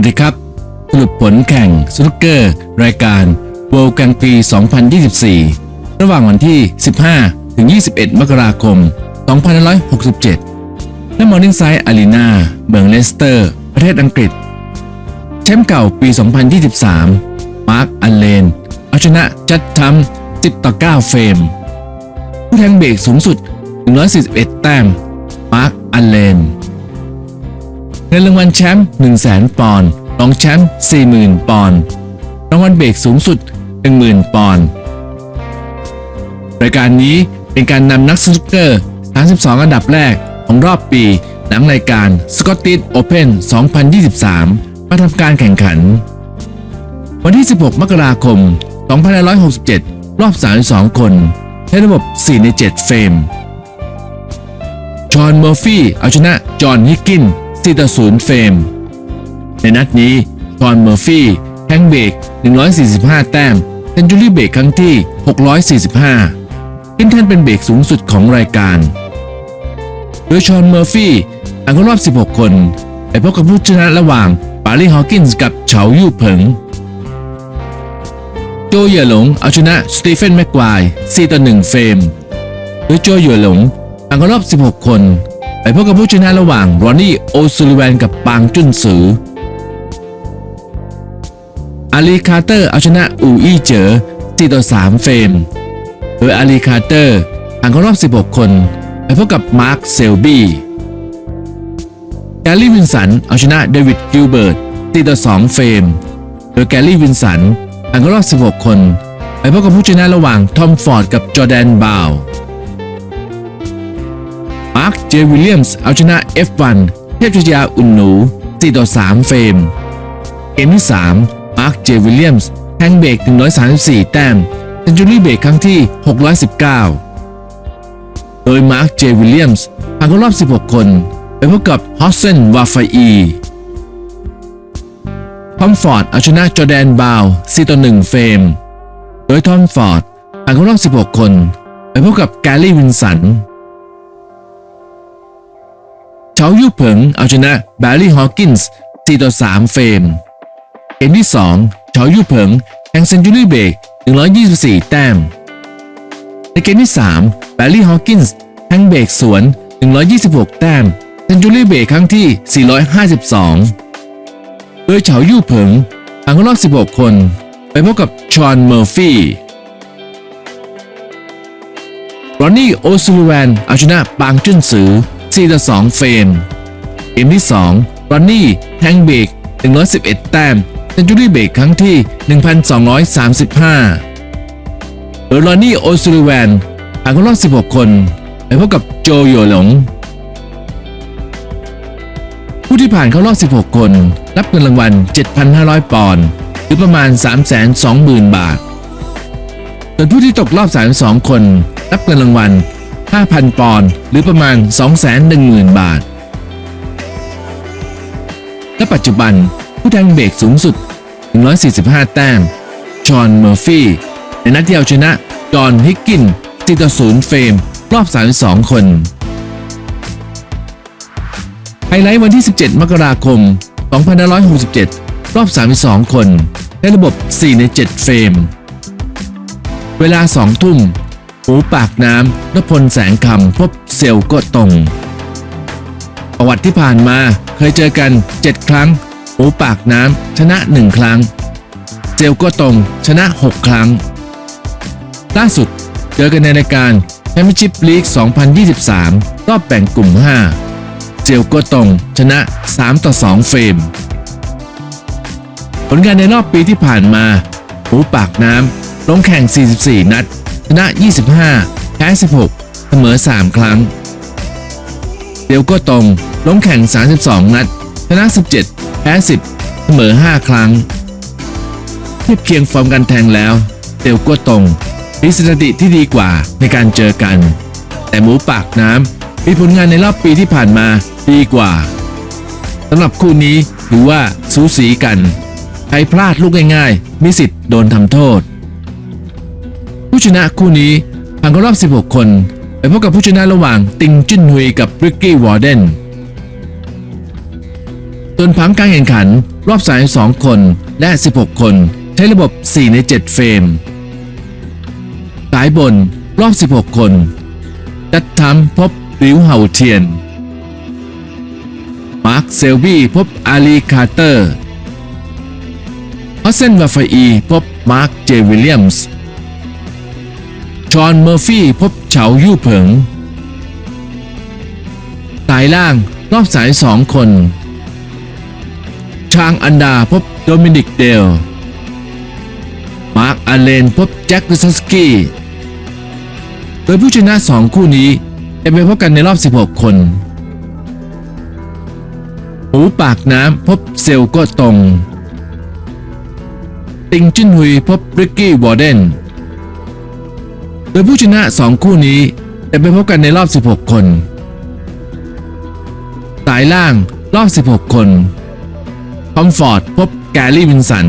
วัสดีครับ สรุปผลแข่งสนุกเกอร์ รายการ World Grand Prix 2024 ระหว่างวันที่ 15 ถึง 21 มกราคม 2567 ณ Morningside Arena เมืองเลสเตอร์ ประเทศอังกฤษ แชมป์เก่าปี 2023 มาร์ค อันเลน เอาชนะจัดทัม10 ต่อ 9 เฟรม ผู้แทงเบรกสูงสุด 141 แต้ม มาร์ค อันเลน เงินรางวัลแชมป์1 0 0 0 0ปอนด์รองแชมป์40,000 ปอนด์รางวัลเบรกสูงสุด 10,000 ปอนด์รายการนี้เป็นการนำนักสนุกเกอร์ 32 อันดับแรกของรอบปีหลังรายการ Scottish Open 2023 มาทำการแข่งขัน วันที่ 16 มกราคม 2567 รอบ 32 คนใช้ระบบ 4 ใน 7 เฟรมจอห์นเมอร์ฟี่เอาชนะ จอห์นฮิกกิน 4ต่อ0เฟรม ในนัดนี้จอนเมอร์ฟี่แทงเบรก145 แต้มเซนจูรี่เบกครั้งที่ 645ขึ้นแท่นเป็นเบกสูงสุดของรายการ โดยชอนเมอร์ฟี่ผ่านเข้ารอบ 16 คนไปพบกับผู้ชนะระหว่างปารีฮอว์กินส์กับเฉายู่เผิง โจเหย่หลงเอาชนะสตีเฟนแม็กควาย4ต่อ1เฟรม โดยโจเหย่หลงผ่านเข้ารอบ 16 คน ไปพบกับผู้ชนะระหว่างรอนนี่โอซูลิแวนกับปางจุนซืออาลีคาร์เตอร์เอาชนะอูอี้เจ๋อ4ต่อ3เฟรม โดยอาลีคาร์เตอร์ผ่านเข้ารอบ 16 คน ไปพบกับมาร์คเซลบี้แกลลี่วินสันเอาชนะเดวิดกิลเบิร์ต4ต่อ2เฟรม โดยแกลลี่วินสันผ่านเข้ารอบ 16 คน ไปพบกับผู้ชนะระหว่างทอมฟอร์ดกับจอแดนบาว์ เจวิลเลียมส์เอาชนะ F1 เทพชยาอุ่นหนู 4 ต่อ 3 เฟรม เกมที่ 3 มาร์ค เจวิลเลียมส์แทงเบรก 134 แต้มเซนจูรี่เบรกครั้งที่ 619 โดยมาร์ค เจวิลเลียมส์ผ่านเข้ารอบ 16 คนไปพบกับฮอสเซนวาฟาอีทอมฟอร์ดเอาชนะจอแดนบาว 4 ต่อ 1 เฟรม โดยทอมฟอร์ดผ่านเข้ารอบ 16 คน ไปพบกับแกลลี่วินสัน เฉายู่เผิงเอาชนะแบร์รี่ฮอว์กินส์4ต่อ3เฟรมเกมที่ 2 เฉายู่เผิงแทงเซนจูรี่เบรก124 แต้ม ในเกมที่ 3 แบร์รี่ฮอว์กินส์แทงเบรกสวน 126 แต้ม เซนจูรี่เบรกครั้งที่ 452 โดยเฉายู่เผิงผ่านเข้ารอบ 16 คน ไปพบกับชอนเมอร์ฟี่รอนนี่โอซูลูแวนเอาชนะปางจุนซือ 4ต่อ2เฟรม เกมที่2รอนนี่แทงเบรก111 แต้มเซนจูรี่เบรกครั้งที่ 1235โดยรอนนี่โอซูลูแวนผ่านเข้ารอบ 16 คน ไปพบกับโจโยหลง ผู้ที่ผ่านเข้ารอบ 16 คน รับเงินรางวัล 7,500 ปอนด์หรือประมาณ 320,000 บาทส่วนผู้ที่ตกรอบ 32 คน รับเงินรางวัล 5,000 ปอนด์หรือประมาณ 210,000 บาท และปัจจุบันผู้แทงเบรกสูงสุด 145 แต้ม จอห์น เมอร์ฟี่ ในนัดที่เอาชนะ จอห์น ฮิกกิน4ต่อ0เฟรม รอบ 32 คน ไฮไลท์วันที่ 17 มกราคม 2567 รอบ 32 คน ในระบบ 4 ใน 7 เฟรม เวลา 2 ทุ่ม หูปากน้ำนพลแสงคำพบเซลก็ตรง ประวัติที่ผ่านมาเคยเจอกัน 7 ครั้ง หูปากน้ำชนะ 1 ครั้ง เซลก็ตรงชนะ 6 ครั้ง ล่าสุดเจอกันในรายการแชมเปี้ยนชิพลีก2023 รอบแบ่งกลุ่ม 5 เซลก็ตรงชนะ 3 ต่อ 2 เฟรม ผลงานในรอบปีที่ผ่านมา หูปากน้ำลงแข่ง 44 นัด ชนะ 25 แพ้ 16 เสมอ 3 ครั้ง เดียวก็ตรงลงแข่ง 32 นัด ชนะ 17 แพ้ 10 เสมอ 5 ครั้ง เทียบเคียงฟอร์มการแทงแล้วเตียวก็ตรงมีสถิติที่ดีกว่าในการเจอกัน แต่หมูปากน้ำมีผลงานในรอบปีที่ผ่านมาดีกว่าสำหรับคู่นี้ถือว่าสูสีกัน ใครพลาดลูกง่ายๆ มีสิทธิ์โดนทำโทษ ผู้ชนะคู่นี้ผ่านเข้ารอบ 16 คนไปพบกับผู้ชนะระหว่างติงจิ้นฮุยกับริกกี้วอร์เดนส่วนผังการแข่งขันรอบสาย2คนและ 16 คน ใช้ระบบ 4 ใน 7 เฟรม สายบนรอบ 16 คน จัดทำพบริวเห่าเทียน มาร์คเซลบี้พบอาลีคาร์เตอร์ฮอสเซนวาฟอีพบมาร์คเจวิลเลียมส์ ชอห์นเมอร์ฟี่พบเฉายู่เผิง สายล่างรอบสายสองคน ชางอันดาพบโดมินิกเดล มาร์คอาเลนพบแจ็ควิสสกี้ โดยผู้ชนะสองคู่นี้จะไปพบกันในรอบ 16 คนหมูปากน้ำพบเซลก็ตรง ติงจิ้นหุยพบริกกี้วอร์เดน ยผู้ชนะ 2 คู่นี้จะไปพบกันในรอบ 16 คน สายล่างรอบ 16 คนคอมฟอร์ดพบแกรี่วินสัน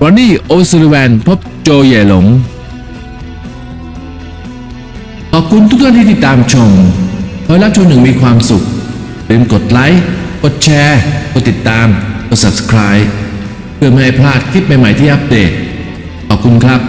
รอนนี่โอซูลิแวนพบโจเย่หลง ขอบคุณทุกท่านที่ติดตามชมขอให้รับชมอย่งมีความสุขอย่าลืมกดไลค์ กดแชร์ กดติดตาม กด subscribe เพื่อไม่ให้พลาดคลิปใหม่ ๆ ที่อัปเดต ขอบคุณครับ